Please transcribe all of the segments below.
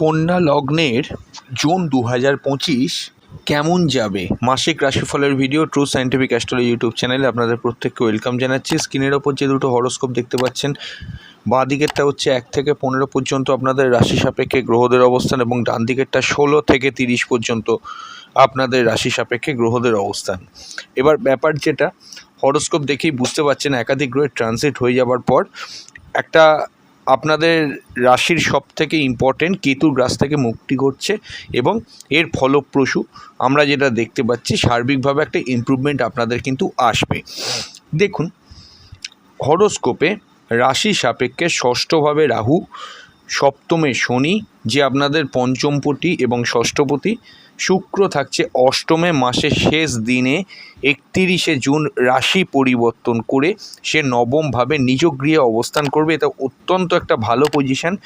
কন্যা লগ্নের জুন দু হাজার পঁচিশ কেমন যাবে? মাসিক রাশিফলের video true scientific astrology YouTube চ্যানেলে আপনাদের প্রত্যেককে ওয়েলকাম জানাচ্ছি। স্ক্রিনের ওপর যে দুটো হরোস্কোপ দেখতে পাচ্ছেন, বাঁ দিকেরটা হচ্ছে এক থেকে পনেরো পর্যন্ত আপনাদের রাশি সাপেক্ষে গ্রহদের অবস্থান এবং ডান দিকেরটা ষোলো থেকে তিরিশ পর্যন্ত আপনাদের রাশি সাপেক্ষে গ্রহদের অবস্থান। এবার ব্যাপার যেটা হরোস্কোপ দেখেই বুঝতে পারছেন একাধিক গ্রহের ট্রানজিট হয়ে যাওয়ার পর একটা আপনাদের রাশির সব থেকে ইম্পর্টেন্ট কেতুর গ্রাস থেকে মুক্তি ঘটছে এবং এর ফলপ্রসূ আমরা যেটা দেখতে পাচ্ছি, সার্বিকভাবে একটা ইমপ্রুভমেন্ট আপনাদের কিন্তু আসবে। দেখুন, হরোস্কোপে রাশি সাপেক্ষে ষষ্ঠভাবে রাহু, সপ্তমে শনি, যে আপনাদের পঞ্চমপতি এবং ষষ্ঠপতি শুক্র থাকছে অষ্টমে মাসের শেষ দিনে একতিরিশে জুন রাশি পরিবর্তন করে সে নবমভাবে নিজ গৃহে অবস্থান করবে। এটা অত্যন্ত একটা ভালো পজিশন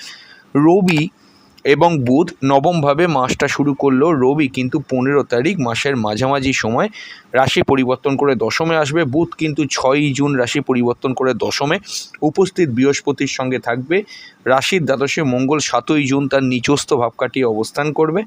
রবি এবং বুধ নবমভাবে মাসটা শুরু করল। রবি কিন্তু পনেরো তারিখ মাসের মাঝামাঝি সময় রাশি পরিবর্তন করে দশমে আসবে। বুধ কিন্তু ছয়ই জুন রাশি পরিবর্তন করে দশমে। উপস্থিত বৃহস্পতির সঙ্গে থাকবে। রাশির দ্বাদশে মঙ্গল সাতই জুন তার নিচস্থ ভাব কাটিয়ে অবস্থান করবে।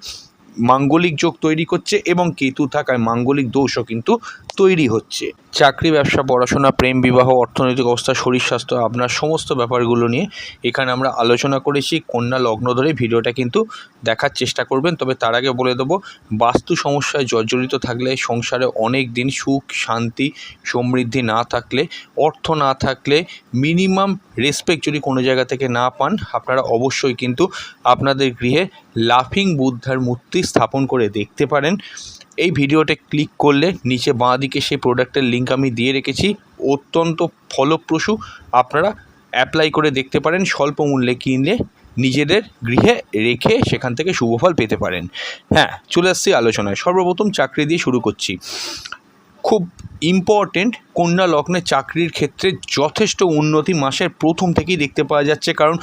মাঙ্গলিক যোগ তৈরি করছে এবং কেতু থাকায় মাঙ্গলিক দোষও কিন্তু তৈরি হচ্ছে। চাকরি, ব্যবসা, পড়াশোনা, প্রেম, বিবাহ, অর্থনৈতিক অবস্থা, শরীর স্বাস্থ্য, আপনার সমস্ত ব্যাপারগুলো নিয়ে এখানে আমরা আলোচনা করেছি। কন্যা লগ্ন ধরে ভিডিওটা কিন্তু দেখার চেষ্টা করবেন। তবে তার আগে বলে দেবো, বাস্তু সমস্যায় জর্জরিত থাকলে, সংসারে অনেক দিন সুখ, শান্তি, সমৃদ্ধি না থাকলে, অর্থ না থাকলে, মিনিমাম রেসপেক্ট যদি কোনো জায়গা থেকে না পান, আপনারা অবশ্যই কিন্তু আপনাদের গৃহে লাফিং বুদ্ধার মূর্তি স্থাপন করে দেখতে পারেন। এই ভিডিওতে ক্লিক করলে নিচে বাঁ দিকে সেই প্রোডাক্টের লিঙ্ক আমি দিয়ে রেখেছি। অত্যন্ত ফলপ্রসূ আপনারা অ্যাপ্লাই করে দেখতে পারেন, স্বল্প মূল্যে কিনলে নিজেদের গৃহে রেখে সেখান থেকে শুভফল পেতে পারেন। হ্যাঁ চলে আসছি আলোচনায়। সর্বপ্রথম চাকরি দিয়ে শুরু করছি। খুব ইম্পর্টেন্ট কন্যা লগ্নে চাকরির ক্ষেত্রে যথেষ্ট উন্নতি মাসের প্রথম থেকেই দেখতে পাওয়া যাচ্ছে। কারণ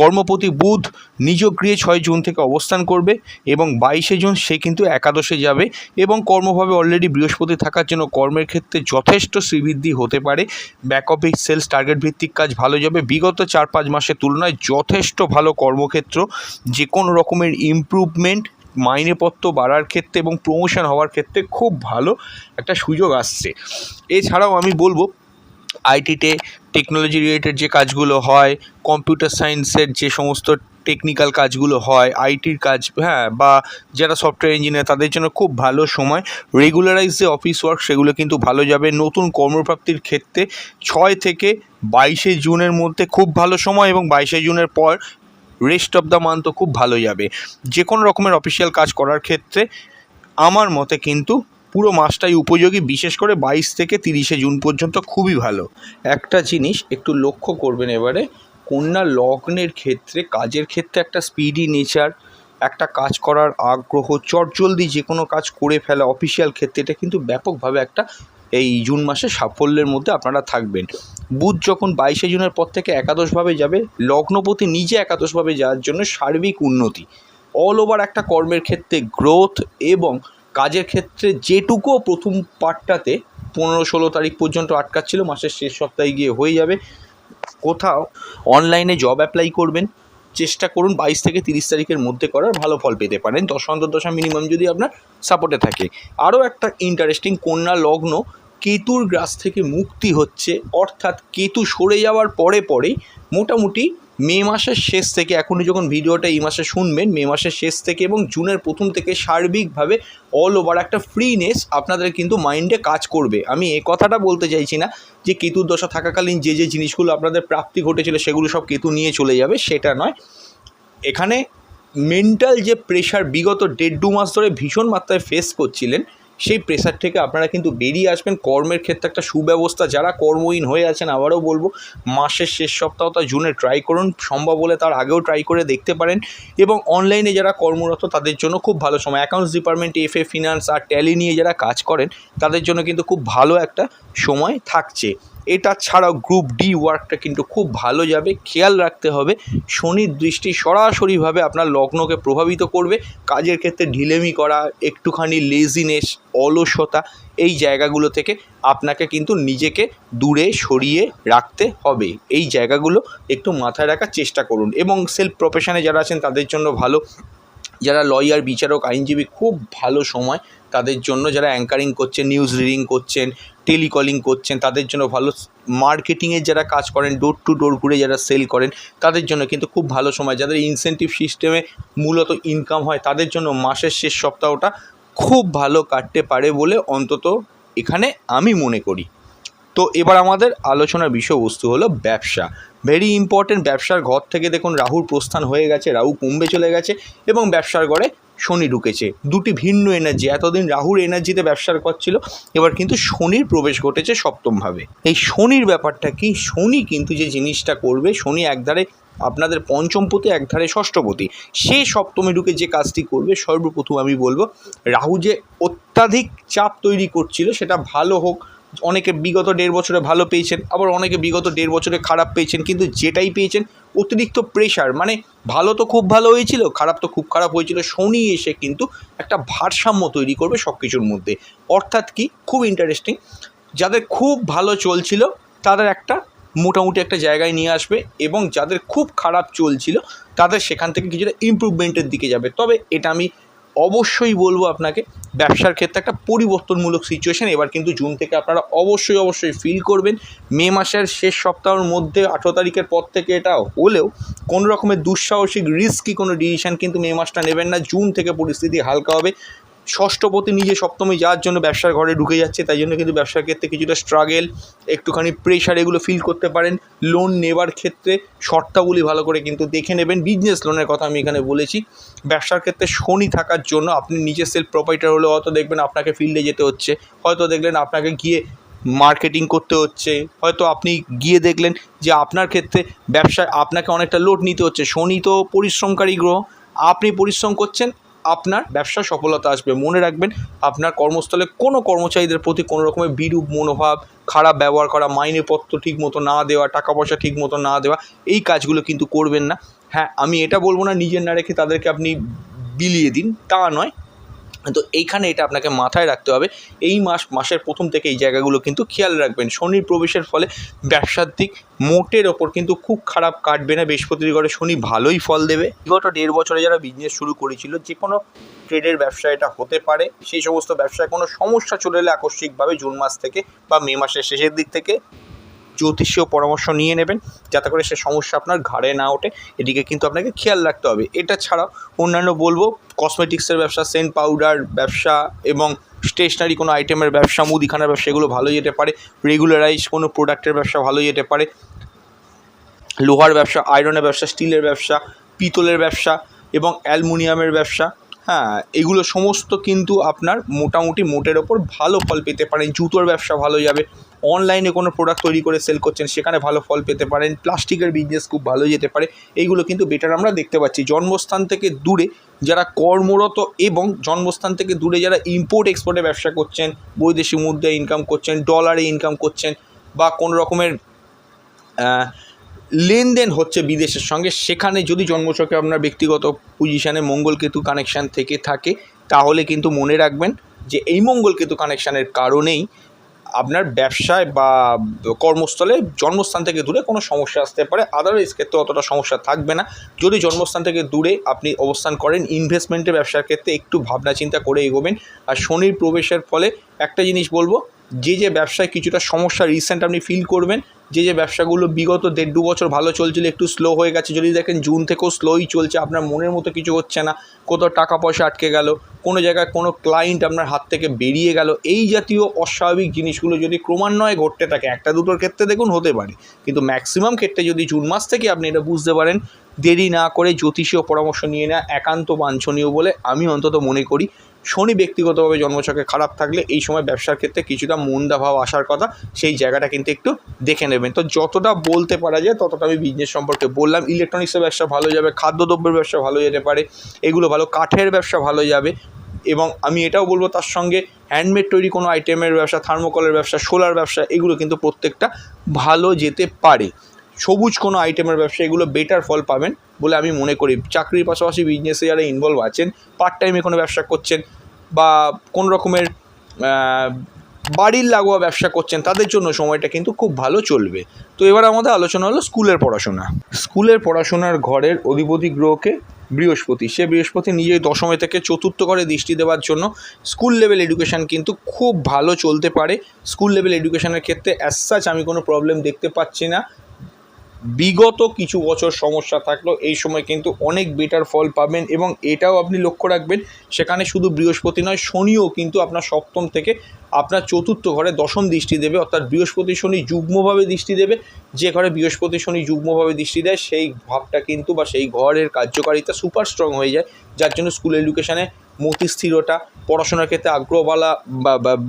কর্মপতি বুধ নিজ গৃহে ছয় জুন থেকে অবস্থান করবে এবং বাইশে জুন সে কিন্তু একাদশে যাবে এবং কর্মভাবে অলরেডি বৃহস্পতি থাকার জন্য কর্মের ক্ষেত্রে যথেষ্ট শ্রীবৃদ্ধি হতে পারে। ব্যাক অফিস সেলস টার্গেট ভিত্তিক কাজ ভালো যাবে। বিগত চার পাঁচ মাসের তুলনায় যথেষ্ট ভালো কর্মক্ষেত্র। যে কোনো রকমের ইমপ্রুভমেন্ট মাইনেপত্র বাড়ার ক্ষেত্রে এবং প্রমোশন হওয়ার ক্ষেত্রে খুব ভালো একটা সুযোগ আসছে। এছাড়াও আমি বলব আইটিতে টেকনোলজি রিলেটেড যে কাজগুলো হয় কম্পিউটার সায়েন্সের যে সমস্ত টেকনিক্যাল কাজগুলো হয় আইটির কাজ হ্যাঁ বা যারা সফটওয়্যার ইঞ্জিনিয়ার তাদের জন্য খুব ভালো সময়। রেগুলারাইজ যে অফিস ওয়ার্ক সেগুলো কিন্তু ভালো যাবে। নতুন কর্মপ্রাপ্তির ক্ষেত্রে ছয় থেকে বাইশে জুনের মধ্যে খুব ভালো সময় এবং বাইশে জুনের পর রেস্ট অফ দ্য মান্থও খুব ভালো যাবে। যে কোনো রকমের অফিসিয়াল কাজ করার ক্ষেত্রে আমার মতে কিন্তু পুরো মাসটাই উপযোগী, বিশেষ করে বাইশ থেকে তিরিশে জুন পর্যন্ত খুবই ভালো। একটা জিনিস একটু লক্ষ্য করবেন এবারে, কন্যা লগ্নের ক্ষেত্রে, কাজের ক্ষেত্রে একটা স্পিডি নেচার একটা কাজ করার আগ্রহ, চটজলদি যে কোনো কাজ করে ফেলা অফিসিয়াল ক্ষেত্রে, এটা কিন্তু ব্যাপকভাবে একটা এই জুন মাসে সাফল্যের মধ্যে আপনারা থাকবেন। বুধ যখন বাইশে জুনের পর থেকে একাদশভাবে যাবে, লগ্নপতি নিজে একাদশভাবে যাওয়ার জন্য সার্বিক উন্নতি। অল ওভার একটা কর্মের ক্ষেত্রে গ্রোথ এবং কাজের ক্ষেত্রে যেটুকু প্রথম পার্টটাতে পনেরো ষোলো তারিখ পর্যন্ত আটকাচ্ছিল, মাসের শেষ সপ্তাহে গিয়ে হয়ে যাবে। কোথাও অনলাইনে জব অ্যাপ্লাই করবেন, চেষ্টা করুন বাইশ থেকে তিরিশ তারিখের মধ্যে করার, ভালো ফল পেতে পারেন। দশ অন্তর্দশা মিনিমাম যদি আপনার সাপোর্টে থাকে। আরও একটা ইন্টারেস্টিং কন্যা লগ্ন কেতুর গ্রাস থেকে মুক্তি হচ্ছে, অর্থাৎ কেতু সরে যাওয়ার পরে পরে মোটামুটি মে মাসের শেষ থেকে, এখনই যখন ভিডিওটা এই মাসে শুনবেন, মে মাসের শেষ থেকে এবং জুনের প্রথম থেকে সার্বিকভাবে অল ওভার একটা ফ্রিনেস আপনাদের কিন্তু মাইন্ডে কাজ করবে। আমি এ কথাটা বলতে চাইছি না যে কেতুর দশা থাকাকালীন যে যে জিনিসগুলো আপনাদের প্রাপ্তি ঘটেছিল সেগুলো সব কেতু নিয়ে চলে যাবে, সেটা নয়। এখানে মেন্টাল যে প্রেশার বিগত দেড় দু মাস ধরে ভীষণ মাত্রায় ফেস করছিলেন সেই প্রেশার থেকে আপনারা কিন্তু বেরিয়ে আসবেন। কর্মের ক্ষেত্রে একটা সুব্যবস্থা, যারা কর্মহীন হয়ে আছেন আবারও বলব, মাসের শেষ সপ্তাহ সপ্তাহটা জুনে ট্রাই করুন, সম্ভব হলে তার আগেও ট্রাই করে দেখতে পারেন এবং অনলাইনে যারা কর্মরত, তাদের জন্য খুব ভালো সময়। Accounts department F A finance R Tally নিয়ে যারা কাজ করেন, তাদের জন্য কিন্তু খুব ভালো একটা সময় থাকছে। এটা ছাড়াও গ্রুপ ডি ওয়ার্কটা কিন্তু খুব ভালো যাবে, খেয়াল রাখতে হবে, শনির দৃষ্টি সরাসরিভাবে আপনার লগ্নকে প্রভাবিত করবে, কাজের ক্ষেত্রে ঢিলেমি করা, একটুখানি লেজিনেস অলসতা, এই জায়গাগুলো থেকে আপনাকে কিন্তু নিজেকে দূরে সরিয়ে রাখতে হবে। এই জায়গাগুলো একটু মাথায় রাখার চেষ্টা করুন এবং সেলফ প্রফেশনে যারা আছেন তাদের জন্য ভালো। যারা লয়ার, বিচারক, আইনজীবী, খুব ভালো সময় তাদের জন্য যারা অ্যাঙ্কারিং করছেন নিউজ রিডিং করছেন টেলিকলিং করছেন, তাদের জন্য ভালো মার্কেটিংয়ের যারা কাজ করেন ডোর টু ডোর ঘুরে যারা সেল করেন, তাদের জন্য কিন্তু খুব ভালো সময়। যাদের ইনসেন্টিভ সিস্টেমে মূলত ইনকাম হয়, তাদের জন্য মাসের শেষ সপ্তাহটা খুব ভালো কাটতে পারে বলে অন্তত এখানে আমি মনে করি। তো এবার আমাদের আলোচনার বিষয়বস্তু হলো ব্যবসা। ভেরি ইম্পর্টেন্ট ব্যবসার ঘর থেকে দেখুন রাহুর প্রস্থান হয়ে গেছে, রাহু কুম্ভে চলে গেছে এবং ব্যবসার ঘরে শনি ঢুকেছে। দুটি ভিন্ন এনার্জি এতদিন রাহুর এনার্জিতে ব্যবসার ঘর ছিল, এবার কিন্তু শনির প্রবেশ ঘটেছে সপ্তমভাবে। এই শনির ব্যাপারটা কি? শনি কিন্তু যে জিনিসটা করবে, শনি একধারে আপনাদের পঞ্চমপতি একধারে ষষ্ঠপতি সে সপ্তমে ঢুকে যে কাজটি করবে, সর্বপ্রথম আমি বলব, রাহু যে অত্যাধিক চাপ তৈরি করছিল, সেটা ভালো হোক অনেকে বিগত দেড় বছরে ভালো পেয়েছেন, আবার অনেকে বিগত দেড় বছরে খারাপ পেয়েছেন, কিন্তু যেটাই পেয়েছেন, অতিরিক্ত প্রেশার মানে ভালো তো খুব ভালো হয়েছিল, খারাপ তো খুব খারাপ হয়েছিল, শনি এসে কিন্তু একটা ভারসাম্য তৈরি করবে সব কিছুর মধ্যে। অর্থাৎ কি? খুব ইন্টারেস্টিং যাদের খুব ভালো চলছিল, তাদের একটা মোটামুটি একটা জায়গায় নিয়ে আসবে এবং যাদের খুব খারাপ চলছিল, তাদের সেখান থেকে কিছুটা ইমপ্রুভমেন্টের দিকে যাবে। তবে এটা আমি অবশ্যই বলব আপনাকে, ব্যবসার ক্ষেত্রে একটা পরিবর্তনমূলক সিচুয়েশান এবার কিন্তু জুন থেকে আপনারা অবশ্যই অবশ্যই ফিল করবেন। মে মাসের শেষ সপ্তাহের মধ্যে আঠেরো তারিখের পর থেকে এটা হলেও কোনো রকমের দুঃসাহসিক রিস্কি কোনো ডিসিশান কিন্তু মে মাসটা নেবেন না। জুন থেকে পরিস্থিতি হালকা হবে। ষষ্ঠপতি নিজে সপ্তমে যাওয়ার জন্য ব্যবসার ঘরে ঢুকে যাচ্ছে, তাই জন্য কিন্তু ব্যবসার ক্ষেত্রে কিছুটা স্ট্রাগেল একটুখানি প্রেশার এগুলো ফিল করতে পারেন। লোন নেবার ক্ষেত্রে শর্তাবলী ভালো করে কিন্তু দেখে নেবেন। বিজনেস লোনের কথা আমি এখানে বলেছি। ব্যবসার ক্ষেত্রে শনি থাকার জন্য আপনি নিজে সেলফ প্রোপাইটার হলে হয়তো দেখবেন আপনাকে ফিল্ডে যেতে হচ্ছে। হয়তো দেখলেন আপনাকে গিয়ে মার্কেটিং করতে হচ্ছে। হয়তো আপনি গিয়ে দেখলেন যে আপনার ক্ষেত্রে ব্যবসায় আপনাকে অনেকটা লোড নিতে হচ্ছে। শনি তো পরিশ্রমকারী গ্রহ। আপনি পরিশ্রম করছেন আপনার ব্যবসা সফলতা আসবে। মনে রাখবেন, আপনার কর্মস্থলে কোনো কর্মচারীদের প্রতি কোনো রকমের বিরূপ মনোভাব, খারাপ ব্যবহার করা মাইনেপত্র ঠিক মতো না দেওয়া, টাকা পয়সা ঠিক মতো না দেওয়া, এই কাজগুলো কিন্তু করবেন না। হ্যাঁ আমি এটা বলব না, নিজের না রেখে তাদেরকে আপনি বিলিয়ে দিন, তা নয়। তো এইখানে এটা আপনাকে মাথায় রাখতে হবে। এই মাস, মাসের প্রথম থেকে এই জায়গাগুলো কিন্তু খেয়াল রাখবেন। শনির প্রবেশের ফলে ব্যবসার দিক মোটের ওপর কিন্তু খুব খারাপ কাটবে না। বৃহস্পতির ঘরে শনি ভালোই ফল দেবে। বিগত দেড় বছরে যারা বিজনেস শুরু করেছিল যে কোনো ট্রেডের ব্যবসা এটা হতে পারে। সেই সমস্ত ব্যবসায় কোনো সমস্যা চলে এলে আকস্মিকভাবে জুন মাস থেকে বা মে মাসের শেষের দিক থেকে জ্যোতিষীয় পরামর্শ নিয়ে নেবেন, যাতে করে সে সমস্যা আপনার ঘাড়ে না ওঠে। এদিকে কিন্তু আপনাকে খেয়াল রাখতে হবে। এটা ছাড়াও অন্যান্য বলব কসমেটিক্সের ব্যবসা সেন্ট পাউডার ব্যবসা এবং স্টেশনারি কোনো আইটেমের ব্যবসা, মুদিখানার ব্যবসা, এগুলো ভালো যেতে পারে। রেগুলারাইজ কোনো প্রোডাক্টের ব্যবসা ভালো যেতে পারে। লোহার ব্যবসা আয়রনের ব্যবসা স্টিলের ব্যবসা, পিতলের ব্যবসা এবং অ্যালুমিনিয়ামের ব্যবসা হ্যাঁ এগুলো সমস্ত কিন্তু আপনার মোটামুটি মোটের ওপর ভালো ফল পেতে পারেন। জুতোর ব্যবসা ভালো যাবে। অনলাইনে কোনো প্রোডাক্ট তৈরি করে সেল করছেন, সেখানে ভালো ফল পেতে পারেন, প্লাস্টিকের বিজনেস খুব ভালো যেতে পারে, এইগুলো কিন্তু বেটার আমরা দেখতে পাচ্ছি। জন্মস্থান থেকে দূরে যারা কর্মরত এবং জন্মস্থান থেকে দূরে যারা ইম্পোর্ট এক্সপোর্টে ব্যবসা করছেন, বৈদেশিক মুদ্রায় ইনকাম করছেন ডলারে ইনকাম করছেন বা কোনো রকমের লেনদেন হচ্ছে বিদেশের সঙ্গে, সেখানে যদি জন্মছকে আপনার ব্যক্তিগত পজিশানে মঙ্গলকেতু কানেকশান থেকে থাকে, তাহলে কিন্তু মনে রাখবেন যে এই মঙ্গলকেতু কানেকশানের কারণেই আপনার ব্যবসায় বা কর্মস্থলে জন্মস্থান থেকে দূরে কোনো সমস্যা আসতে পারে। আদারওয়াইজ ক্ষেত্রে অতটা সমস্যা থাকবে না। যদি জন্মস্থান থেকে দূরে আপনি অবস্থান করেন ইনভেস্টমেন্টের ব্যবসার ক্ষেত্রে একটু ভাবনা চিন্তা করে এগোবেন। আর শনির প্রবেশের ফলে একটা জিনিস বলব যে যে ব্যবসায় কিছুটা সমস্যা রিসেন্ট আপনি ফিল করবেন, যে যে ব্যবসাগুলো বিগত দেড় দু বছর ভালো চলছিল, একটু স্লো হয়ে গেছে। যদি দেখেন জুন থেকেও স্লোই চলছে, আপনার মনের মতো কিছু হচ্ছে না, কোথাও টাকা পয়সা আটকে গেল, কোনো জায়গায় কোনো ক্লায়েন্ট আপনার হাত থেকে বেরিয়ে গেল, এই জাতীয় অস্বাভাবিক জিনিসগুলো যদি ক্রমান্বয়ে ঘটতে থাকে, একটা দুটোর ক্ষেত্রে দেখুন হতে পারে। কিন্তু ম্যাক্সিমাম ক্ষেত্রে যদি জুন মাস থেকে আপনি এটা বুঝতে পারেন, দেরি না করে জ্যোতিষীয় পরামর্শ নিয়ে নেওয়া একান্ত বাঞ্ছনীয় বলে আমি অন্তত মনে করি। শনি ব্যক্তিগতভাবে জন্মছকে খারাপ থাকলে এই সময় ব্যবসার ক্ষেত্রে কিছুটা মন্দা ভাব আসার কথা, সেই জায়গাটা কিন্তু একটু দেখে নেবেন। তো যতটা বলতে পারা যায়, ততটা আমি বিজনেস সম্পর্কে বললাম। ইলেকট্রনিক্সের ব্যবসা ভালো যাবে, খাদ্যদ্রব্যের ব্যবসা ভালো যেতে পারে, এগুলো ভালো, কাঠের ব্যবসা ভালো যাবে। এবং আমি এটাও বলব তার সঙ্গে হ্যান্ডমেড তৈরি কোনো আইটেমের ব্যবসা থার্মোকলের ব্যবসা সোলার ব্যবসা, এগুলো কিন্তু প্রত্যেকটা ভালো যেতে পারে। সবুজ কোনো আইটেমের ব্যবসা, এগুলো বেটার ফল পাবেন বলে আমি মনে করি। চাকরির পাশাপাশি বিজনেসে যারা ইনভলভ আছেন পার্ট টাইমে কোনো ব্যবসা করছেন বা কোনো রকমের বাড়ির লাগোয়া ব্যবসা করছেন, তাদের জন্য সময়টা কিন্তু খুব ভালো চলবে। তো এবার আমাদের আলোচনা হলো স্কুলের পড়াশোনা। স্কুলের পড়াশোনার ঘরের অধিপতি গ্রহকে বৃহস্পতি। সে বৃহস্পতি নিজেই দশমে থেকে চতুর্থ ঘরে দৃষ্টি দেওয়ার জন্য স্কুল লেভেল এডুকেশান কিন্তু খুব ভালো চলতে পারে। স্কুল লেভেল এডুকেশনের ক্ষেত্রে অ্যাজ সাচ আমি কোনো প্রবলেম দেখতে পাচ্ছি না। বিগত কিছু বছর সমস্যা থাকলেও এই সময় কিন্তু অনেক বেটার ফল পাবেন এবং এটাও আপনি লক্ষ্য রাখবেন, সেখানে শুধু বৃহস্পতি নয়, শনিও কিন্তু আপনার সপ্তম থেকে আপনার চতুর্থ ঘরে দশম দৃষ্টি দেবে, অর্থাৎ বৃহস্পতি শনি যুগ্মভাবে দৃষ্টি দেবে, যে ঘরে বৃহস্পতি শনি যুগ্মভাবে দৃষ্টি দেয়, সেই ভাবটা কিন্তু বা সেই ঘরের কার্যকারিতা সুপার স্ট্রং হয়ে যায়, যার জন্য স্কুল এডুকেশানে মতি স্থিরতা পড়াশোনার ক্ষেত্রে আগ্রহ বালা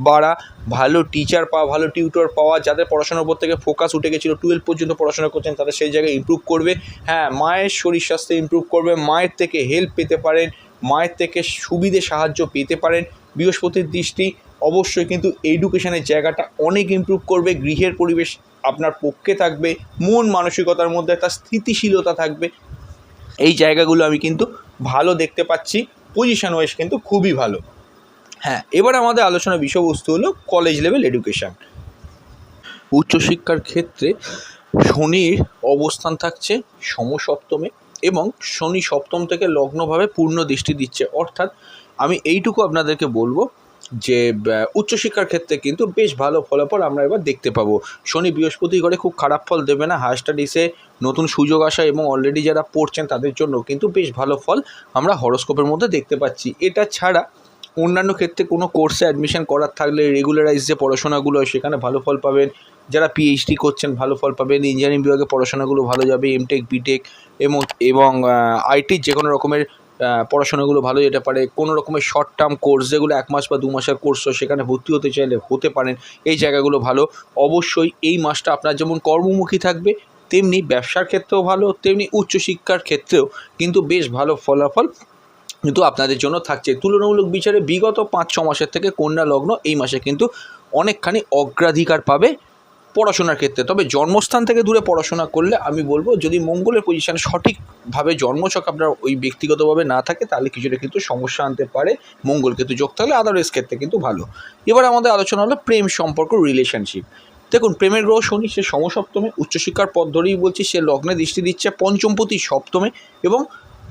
বাড়া, ভালো টিচার পাওয়া, ভালো টিউটর পাওয়া, যাদের পড়াশোনার উপর থেকে ফোকাস উঠে গেছিল টুয়েলভ পর্যন্ত পড়াশোনা করছেন, তাদের সেই জায়গায় ইমপ্রুভ করবে। হ্যাঁ মায়ের শরীর স্বাস্থ্য ইমপ্রুভ করবে, মায়ের থেকে হেল্প পেতে পারেন, মায়ের থেকে সুবিধে সাহায্য পেতে পারেন। বৃহস্পতির দৃষ্টি অবশ্যই কিন্তু এডুকেশনের জায়গাটা অনেক ইমপ্রুভ করবে, গৃহের পরিবেশ আপনার পক্ষে থাকবে, মন মানসিকতার মধ্যে একটা স্থিতিশীলতা থাকবে। এই জায়গাগুলো আমি কিন্তু ভালো দেখতে পাচ্ছি। পজিশন ওয়াইজ কিন্তু খুবই ভালো। হ্যাঁ এবার আমাদের আলোচনার বিষয়বস্তু হলো কলেজ লেভেল এডুকেশান উচ্চশিক্ষার ক্ষেত্রে শনির অবস্থান থাকছে সমসপ্তমে এবং শনি সপ্তম থেকে লগ্নভাবে পূর্ণ দৃষ্টি দিচ্ছে। অর্থাৎ আমি এইটুকু আপনাদেরকে বলব যে উচ্চশিক্ষার ক্ষেত্রে কিন্তু বেশ ভালো ফলাফল আমরা এবার দেখতে পাবো। শনি বৃহস্পতি ঘরে খুব খারাপ ফল দেবে না। হায়ার স্টাডিসে নতুন সুযোগ আসা এবং অলরেডি যারা পড়ছেন তাদের জন্য কিন্তু বেশ ভালো ফল আমরা হরস্কোপের মধ্যে দেখতে পাচ্ছি। এটা ছাড়া অন্যান্য ক্ষেত্রে কোনো কোর্সে অ্যাডমিশন করার থাকলে রেগুলারাইজ যে পড়াশোনাগুলো হয় সেখানে ভালো ফল পাবেন। যারা পিএইচডি করছেন ভালো ফল পাবেন। ইঞ্জিনিয়ারিং বিভাগে পড়াশোনাগুলো ভালো যাবে। এমটেক বিটেক এবং এবং আইটির যে কোনো রকমের পড়াশোনাগুলো ভালো যেতে পারে। কোনো রকমের শর্ট টার্ম কোর্স যেগুলো এক মাস বা দু মাসের কোর্স হয়, সেখানে ভর্তি হতে চাইলে হতে পারেন। এই জায়গাগুলো ভালো। অবশ্যই এই মাসটা আপনার যেমন কর্মমুখী থাকবে, তেমনি ব্যবসার ক্ষেত্রেও ভালো, তেমনি উচ্চশিক্ষার ক্ষেত্রেও কিন্তু বেশ ভালো ফলাফল কিন্তু আপনাদের জন্য থাকছে। তুলনামূলক বিচারে বিগত পাঁচ ছ মাসের থেকে কন্যা লগ্ন এই মাসে কিন্তু অনেকখানি অগ্রাধিকার পাবে। পড়াশোনার ক্ষেত্রে। তবে জন্মস্থান থেকে দূরে পড়াশোনা করলে আমি বলব, যদি মঙ্গলের পজিশান সঠিকভাবে জন্মছক আপনার ওই ব্যক্তিগতভাবে না থাকে, তাহলে কিছুটা কিন্তু সমস্যা আনতে পারে। মঙ্গল কিন্তু যোগ থাকলে আদারওয়াইজ ক্ষেত্রে কিন্তু ভালো। এবার আমাদের আলোচনা হলো প্রেম সম্পর্ক রিলেশনশিপ দেখুন, প্রেমের গ্রহ শনি, সে সমসপ্তমে, উচ্চশিক্ষার পথ ধরেই বলছি, সে লগ্নে দৃষ্টি দিচ্ছে পঞ্চমপতি সপ্তমে এবং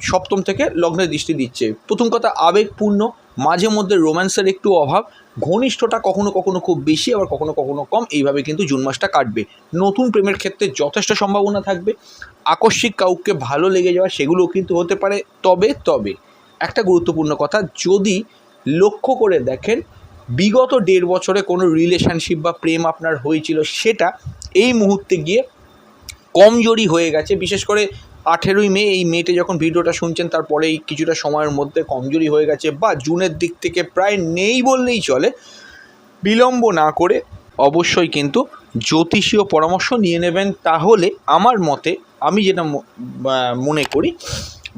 সপ্তম থেকে লগ্নে দৃষ্টি দিচ্ছে। প্রথম কথা, আবেগপূর্ণ, মাঝে মধ্যে রোম্যান্সের একটু অভাব। ঘনিষ্ঠতা কখনো কখনো খুব বেশি, আবার কখনো কখনো কম। এইভাবে কিন্তু জুন মাসটা কাটবে। নতুন প্রেমের ক্ষেত্রে যথেষ্ট সম্ভাবনা থাকবে। আকস্মিক কাউকে ভালো লেগে যাওয়া সেগুলোও কিন্তু হতে পারে। তবে তবে, একটা গুরুত্বপূর্ণ কথা, যদি লক্ষ্য করে দেখেন, বিগত দেড় বছরে কোনো রিলেশনশিপ বা প্রেম আপনার হয়েছিল সেটা, এই মুহূর্তে গিয়ে কমজোরি হয়ে গেছে। বিশেষ করে আঠেরোই মে এই মেটে যখন ভিডিওটা শুনছেন তারপরেই কিছুটা সময়ের মধ্যে কমজোরি হয়ে গেছে বা জুনের দিক থেকে প্রায় নেই বললেই চলে, বিলম্ব না করে অবশ্যই কিন্তু জ্যোতিষীয় পরামর্শ নিয়ে নেবেন। তাহলে আমার মতে আমি যেটা মনে করি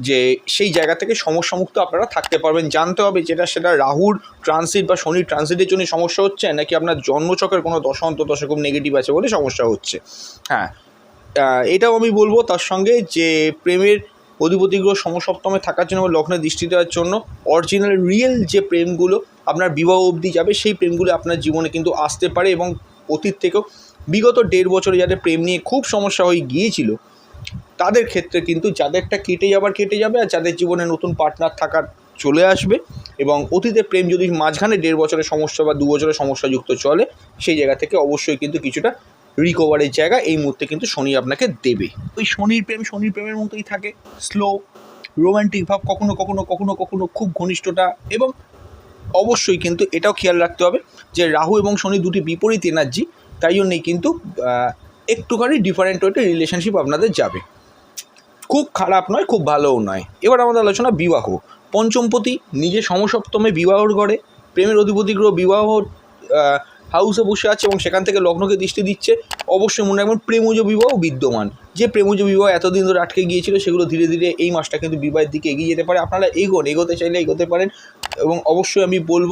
যে সেই জায়গা থেকে সমস্যামুক্ত আপনারা থাকতে পারবেন। জানতে হবে যেটা সেটা রাহুর ট্রানজিট বা শনির ট্রানজিটের জন্য সমস্যা হচ্ছে, নাকি আপনার জন্মচকের কোনো দশান্ত দশা খুব নেগেটিভ আছে বলে সমস্যা হচ্ছে। হ্যাঁ এটাও আমি বলব তার সঙ্গে যে প্রেমের অধিপতি গ্রহ সমসপ্তমে থাকার জন্য লগ্নে দৃষ্টি দেওয়ার জন্য অরিজিনাল রিয়েল যে প্রেমগুলো আপনার বিবাহ অবধি যাবে, সেই প্রেমগুলো আপনার জীবনে কিন্তু আসতে পারে এবং অতীত থেকেও বিগত দেড় বছরে যাদের প্রেম নিয়ে খুব সমস্যা হয়ে গিয়েছিল, তাদের ক্ষেত্রে কিন্তু যাদেরটা কেটে যাবার কেটে যাবে আর যাদের জীবনে নতুন পার্টনার থাকার চলে আসবে এবং অতীতে প্রেম যদি মাঝখানে দেড় বছরের সমস্যা বা দু বছরের সমস্যাযুক্ত চলে, সেই জায়গা থেকে অবশ্যই কিন্তু কিছুটা রিকভারের জায়গা এই মুহূর্তে কিন্তু শনি আপনাকে দেবে। ওই শনির প্রেম, শনির প্রেমের মতোই থাকে। স্লো রোমান্টিক ভাব কখনো কখনো কখনো কখনো খুব ঘনিষ্ঠতা এবং অবশ্যই কিন্তু এটাও খেয়াল রাখতে হবে যে রাহু এবং শনি দুটি বিপরীত এনার্জি তাই জন্যেই কিন্তু একটুখানি ডিফারেন্ট ওয়েতে রিলেশনশিপ আপনাদের যাবে। খুব খারাপ নয়, খুব ভালোও নয়। এবার আমাদের আলোচনা বিবাহ। পঞ্চমপতি, নিজে সমসপ্তমে বিবাহর ঘরে, প্রেমের অধিপতি গ্রহ বিবাহ হাউসে বসে আছে এবং সেখান থেকে লগ্নকে দৃষ্টি দিচ্ছে। অবশ্যই মনে রাখবেন, প্রেমজ বিবাহ বিদ্যমান। যে প্রেমজ বিবাহ এতদিন ধরে আটকে গিয়েছিল, সেগুলো ধীরে ধীরে এই মাসটা কিন্তু বিবাহের দিকে এগিয়ে যেতে পারে। আপনারা এগোন, এগোতে চাইলে এগোতে পারেন এবং অবশ্যই আমি বলব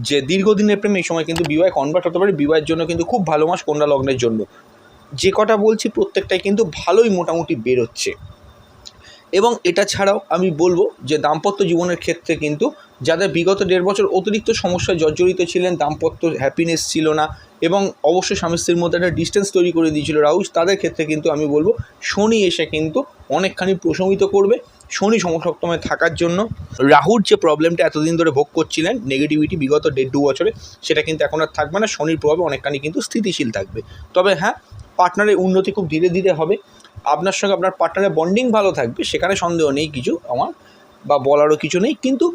যে দীর্ঘদিনের প্রেম এই সময় কিন্তু বিবাহে কনভার্ট হতে পারে। বিবাহের জন্য কিন্তু খুব ভালো মাস কন্যা লগ্নের জন্য। যে কটা বলছি, প্রত্যেকটাই কিন্তু ভালোই মোটামুটি বেরোচ্ছে। এবং এটা ছাড়াও আমি বলব যে দাম্পত্য জীবনের ক্ষেত্রে কিন্তু যাদের বিগত দেড় বছর অতিরিক্ত সমস্যায় জর্জরিত ছিলেন, দাম্পত্য হ্যাপিনেস ছিল না এবং অবশ্যই স্বামী স্ত্রীর মধ্যে একটা ডিস্টেন্স তৈরি করে দিয়েছিল রাহু তাদের ক্ষেত্রে কিন্তু আমি বলব শনি এসে কিন্তু অনেকখানি প্রশমিত করবে। শনি সমসপ্তমে থাকার জন্য রাহুর যে প্রবলেমটা এতদিন ধরে ভোগ করছিলেন নেগেটিভিটি বিগত দেড় দু বছরে, সেটা কিন্তু এখন আর থাকবে না। শনির প্রভাবে অনেকখানি কিন্তু স্থিতিশীল থাকবে। তবে হ্যাঁ পার্টনারের উন্নতি খুব ধীরে ধীরে হবে। আপনার সঙ্গে আপনার পার্টনারের বন্ডিং ভালো থাকবে, সেখানে সন্দেহ নেই কিছু আমার, বা বলারও কিছু নেই, কিন্তু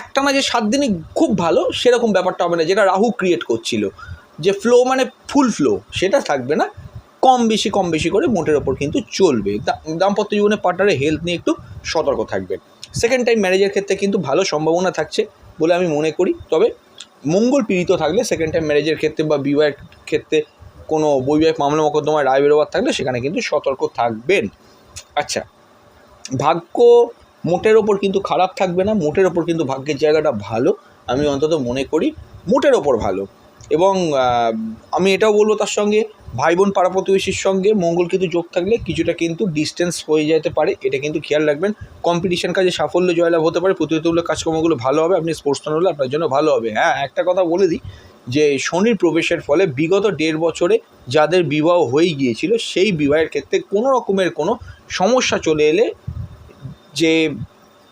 একটানা যে সাত দিনই খুব ভালো, সেরকম ব্যাপারটা হবে না, যেটা রাহু ক্রিয়েট করছিল। যে ফ্লো মানে ফুল ফ্লো সেটা থাকবে না, কম বেশি কম বেশি করে মোটের ওপর কিন্তু চলবে। দাম্পত্য জীবনে পার্টনারের হেলথ নিয়ে একটু সতর্ক থাকবে সেকেন্ড টাইম ম্যারেজের ক্ষেত্রে কিন্তু ভালো সম্ভাবনা থাকছে বলে আমি মনে করি। তবে মঙ্গল পীড়িত থাকলে সেকেন্ড টাইম ম্যারেজের ক্ষেত্রে বা বিবাহের ক্ষেত্রে কোনো বৈবাহিক মামলা মোকদ্দমায় রায় বেরোবার থাকলে সেখানে কিন্তু সতর্ক থাকবেন। আচ্ছা ভাগ্য মোটের ওপর কিন্তু খারাপ থাকবে না, মোটের ওপর কিন্তু ভাগ্যের জায়গাটা ভালো, আমি অন্তত মনে করি মোটের ওপর ভালো। এবং আমি এটাও বলব তার সঙ্গে ভাই বোন পাড়া প্রতিবেশীর সঙ্গে মঙ্গল কিন্তু যোগ থাকলে কিছুটা কিন্তু ডিস্টেন্স হয়ে যেতে পারে, এটা কিন্তু খেয়াল রাখবেন। কম্পিটিশন কাজে সাফল্য জয়লাভ হতে পারে, প্রতিযোগিতামূলক কাজকর্মগুলো ভালো হবে, আপনি স্পোর্টসম্যান হলে আপনার জন্য ভালো হবে। হ্যাঁ একটা কথা বলে দিই যে শনির প্রবেশের ফলে বিগত দেড় বছরে যাদের বিবাহ হয়ে গিয়েছিল, সেই বিবাহের ক্ষেত্রে কোনো রকমের কোনো সমস্যা চলে এলে যে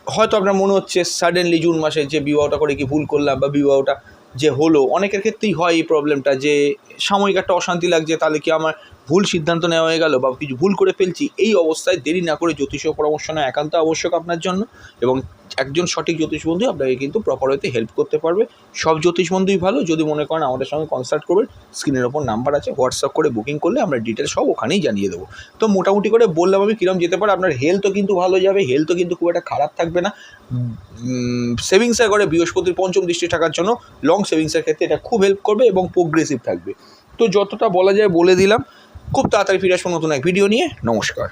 হয়তো আপনার মনে হচ্ছে সাডেনলি জুন মাসে যে বিবাহটা করে কি ভুল করলাম বা বিবাহটা যে হলো, অনেকের ক্ষেত্রেই হয় এই প্রবলেমটা যে সাময়িক একটা অশান্তি লাগছে, তাহলে কি আমার ভুল সিদ্ধান্ত নেওয়া হয়ে গেল বা কিছু ভুল করে ফেলছি, এই অবস্থায় দেরি না করে জ্যোতিষীয় পরামর্শ নেওয়া একান্ত আবশ্যক আপনার জন্য এবং একজন সঠিক জ্যোতিষ বন্ধু আপনাকে কিন্তু প্রপার হতে হেল্প করতে পারবে। সব জ্যোতিষ বন্ধুই ভালো, যদি মনে করেন আমাদের সঙ্গে কনসাল্ট করবেন স্ক্রিনের ওপর নাম্বার আছে হোয়াটসঅ্যাপ করে বুকিং করলে আমরা ডিটেলস সব ওখানেই জানিয়ে দেবো। তো মোটামুটি করে বললাম আমি কিরম যেতে পারে, আপনার হেলথও কিন্তু ভালো যাবে হেলথও কিন্তু খুব একটা খারাপ থাকবে না। সেভিংসের করে বৃহস্পতির পঞ্চম দৃষ্টি থাকার জন্য লং সেভিংসের ক্ষেত্রে এটা খুব হেল্প করবে এবং প্রোগ্রেসিভ থাকবে। তো যতটা বলা যায় বলে দিলাম। খুব তাড়াতাড়ি ফিরে আসব নতুন এক ভিডিও নিয়ে। নমস্কার।